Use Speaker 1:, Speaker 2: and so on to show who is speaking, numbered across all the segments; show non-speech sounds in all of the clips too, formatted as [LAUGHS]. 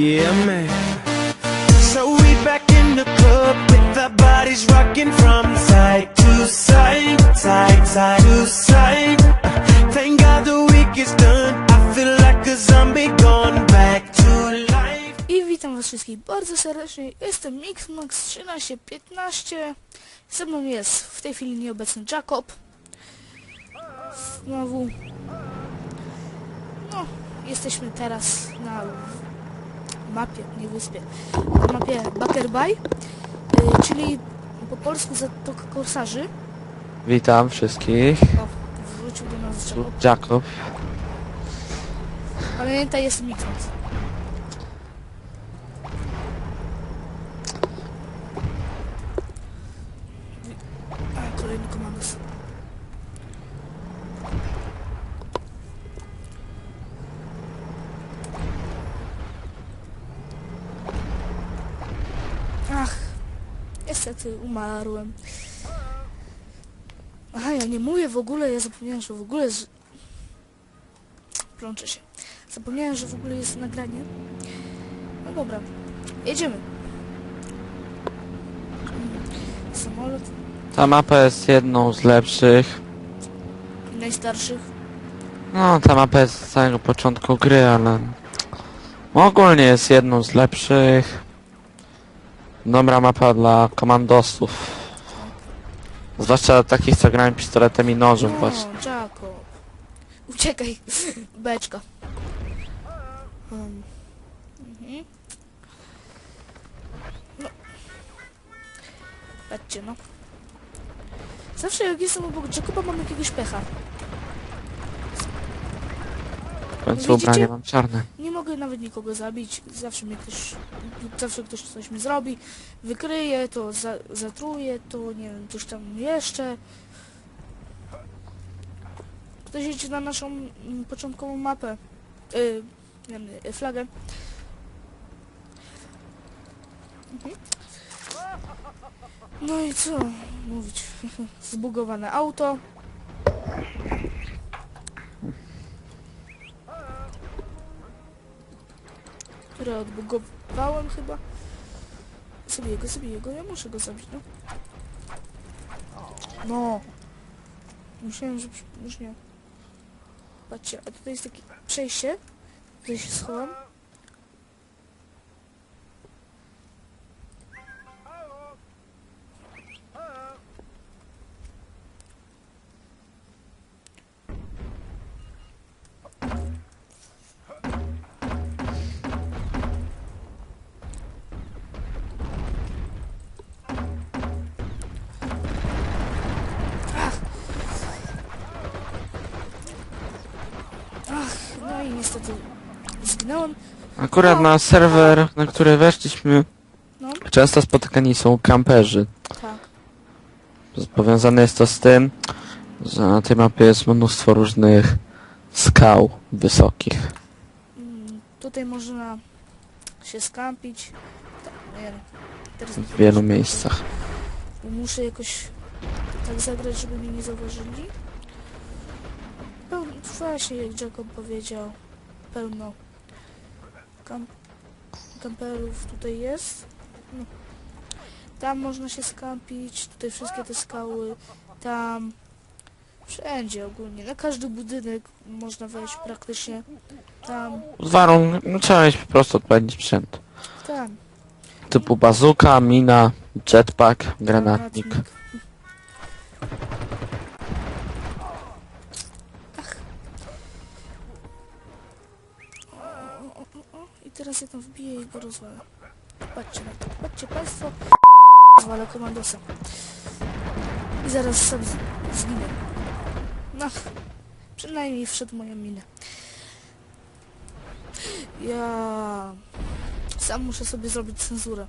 Speaker 1: Yeah, man. So we back in the club with our bodies rocking from side to side, side, side to side. Uh, Thank God the week is done. I feel like a zombie gone back to life.
Speaker 2: I witam was wszystkich bardzo serdecznie. Jestem Mixmax 1315. Ze mną jest w tej chwili nieobecny Jacob. Znowu. No, jesteśmy teraz na mapie, nie wyspie. Na mapie Bakerbaj, y, czyli po polsku Zatoka Korsarzy.
Speaker 3: Witam wszystkich.
Speaker 2: O, wrócił do nas Jacob. Pamiętaj, jest Mixmax. A, kolejny komandos. Niestety umarłem. Aha, ja nie mówię w ogóle, ja zapomniałem, że w ogóle z... Plączę się. Zapomniałem, że w ogóle jest nagranie. No dobra, jedziemy. Samolot
Speaker 3: Ta mapa jest jedną z lepszych.
Speaker 2: najstarszych.
Speaker 3: No, ta mapa jest z samego początku gry, ale ogólnie jest jedną z lepszych. Dobra mapa dla komandosów. Zwłaszcza takich, co grają pistoletem i nożem właśnie.
Speaker 2: No, Jacob. Uciekaj, [LAUGHS] beczka. Um. Mhm. No. Patrzcie, no. Zawsze jak jestem obok Jacoba mam jakiegoś pecha.
Speaker 3: W końcu
Speaker 2: Widzicie?
Speaker 3: ubranie mam czarne.
Speaker 2: Nie mogę nawet nikogo zabić. Zawsze mnie ktoś, zawsze ktoś coś mi zrobi. Wykryje, to za, zatruje, to nie wiem, coś tam jeszcze. Ktoś jedzie na naszą mm, początkową mapę. Y, nie wiem, y, flagę. Mhm. No i co mówić? [LAUGHS] Zbugowane auto. Które odbugowałem chyba. Zabiję go, zabiję go, ja muszę go zabić, no. No. Myślałem, że już nie. Patrzcie, a tutaj jest takie przejście. Tutaj się schowam. Niestety zginąłem.
Speaker 3: Akurat na serwer, na który weszliśmy,
Speaker 2: No,
Speaker 3: często spotykani są kamperzy.
Speaker 2: tak.
Speaker 3: Powiązane jest to z tym, że na tej mapie jest mnóstwo różnych skał wysokich.
Speaker 2: Mm, tutaj można się skampić. Tak, no teraz
Speaker 3: W wielu miejscach.
Speaker 2: Muszę jakoś tak zagrać, żeby mnie nie zauważyli. Pełno, właśnie jak Jacob powiedział, pełno kam, kamperów tutaj jest. No. Tam można się skampić, tutaj wszystkie te skały, tam, wszędzie ogólnie, na każdy budynek można wejść praktycznie, tam,
Speaker 3: Z warunkiem, no trzeba mieć po prostu odpowiedni sprzęt.
Speaker 2: tam.
Speaker 3: Typu bazuka, mina, jetpack, granatnik.
Speaker 2: Teraz ja tam wbiję i go rozwalę. Patrzcie na to. Patrzcie państwo. Rozwalę komandosa. I zaraz sam zginę. No. Przynajmniej wszedł moją minę. Ja... Sam muszę sobie zrobić cenzurę.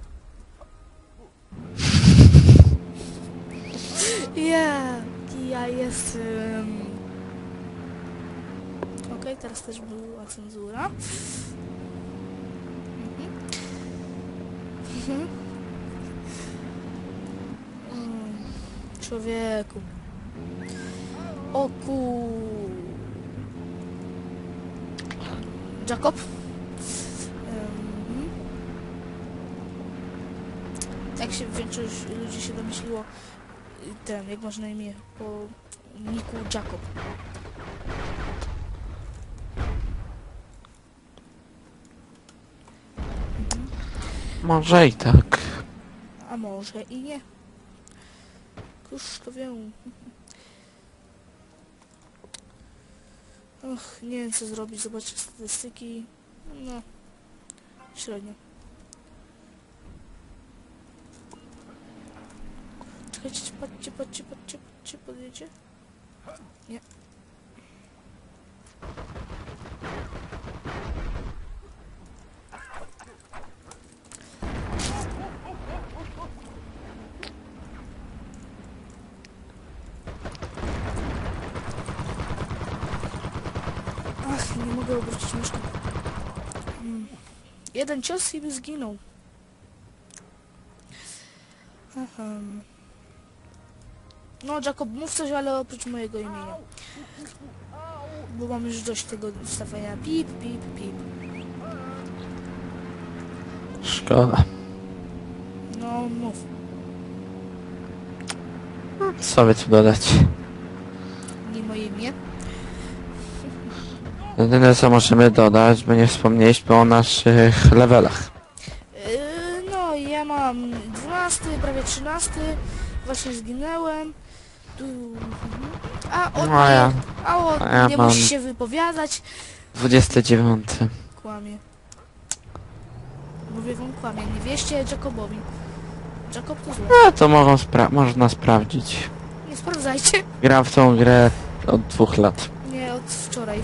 Speaker 2: Ja, ja jestem... Okej, teraz też była cenzura. Mhm. Mm, człowieku. Oku. Jacob. Mhm. Jak się większość ludzi się domyśliło, ten, jak można imię, po niku Jakob.
Speaker 3: Może i tak.
Speaker 2: A może i nie. Cóż to wiem. Och, nie wiem co zrobić, zobaczę statystyki. No, średnio. Czekajcie, patrzcie, patrzcie, patrzcie, patrzcie, podjedzie. Nie. Nie mogę obrócić myszki. Mm. Jeden cios i by zginął. No, Jacob, mów coś, ale oprócz mojego imienia. Bo mam już dość tego stawiania. Pip, pip, pip.
Speaker 3: Szkoda.
Speaker 2: No, mów.
Speaker 3: Co by tu dodać?
Speaker 2: Nie moje imię.
Speaker 3: Jedyne co możemy dodać, by nie wspomnieliśmy o naszych levelach.
Speaker 2: Yy, no, ja mam 12, prawie 13. Właśnie zginęłem. Tu... A o
Speaker 3: No, a ja-
Speaker 2: nie, a
Speaker 3: a ja
Speaker 2: nie
Speaker 3: mam-
Speaker 2: musi się wypowiadać.
Speaker 3: 29.
Speaker 2: Kłamie. Mówię wam kłamie. Nie wieście Jacobowi. Jacob to złe.
Speaker 3: No to mogą spra można sprawdzić.
Speaker 2: Nie sprawdzajcie.
Speaker 3: Gram w tą grę od dwóch lat.
Speaker 2: Nie, od wczoraj.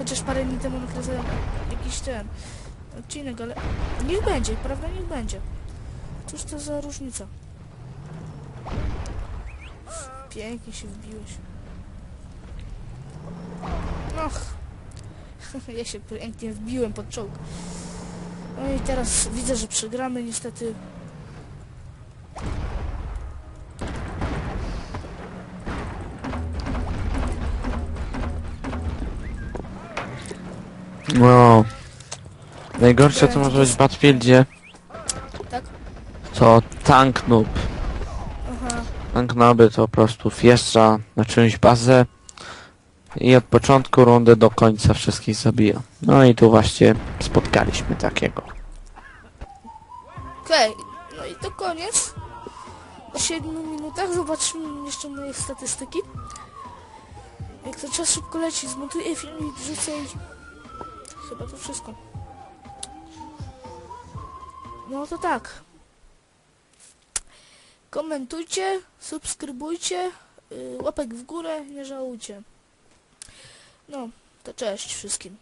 Speaker 2: Chociaż parę dni temu nakręcałem jakiś ten odcinek, ale niech będzie, prawda? Niech będzie. Cóż to za różnica? Pięknie się wbiłeś. Och. [LAUGHS] Ja się pięknie wbiłem pod czołg. No i teraz widzę, że przegramy niestety.
Speaker 3: No. Najgorsze co może być w Battlefieldzie
Speaker 2: Tak?
Speaker 3: to tank noob.
Speaker 2: Aha.
Speaker 3: Tank nooby to po prostu wjeżdża na czyjąś bazę i od początku rundy do końca wszystkich zabija. No i tu właśnie spotkaliśmy takiego.
Speaker 2: Okej, no i to koniec. Po 7 minutach zobaczmy jeszcze moje statystyki. Jak to czas szybko leci, zmontuję wrzucę i... Chyba to wszystko. No to tak. Komentujcie, subskrybujcie, yy, łapek w górę, nie żałujcie. No, to cześć wszystkim.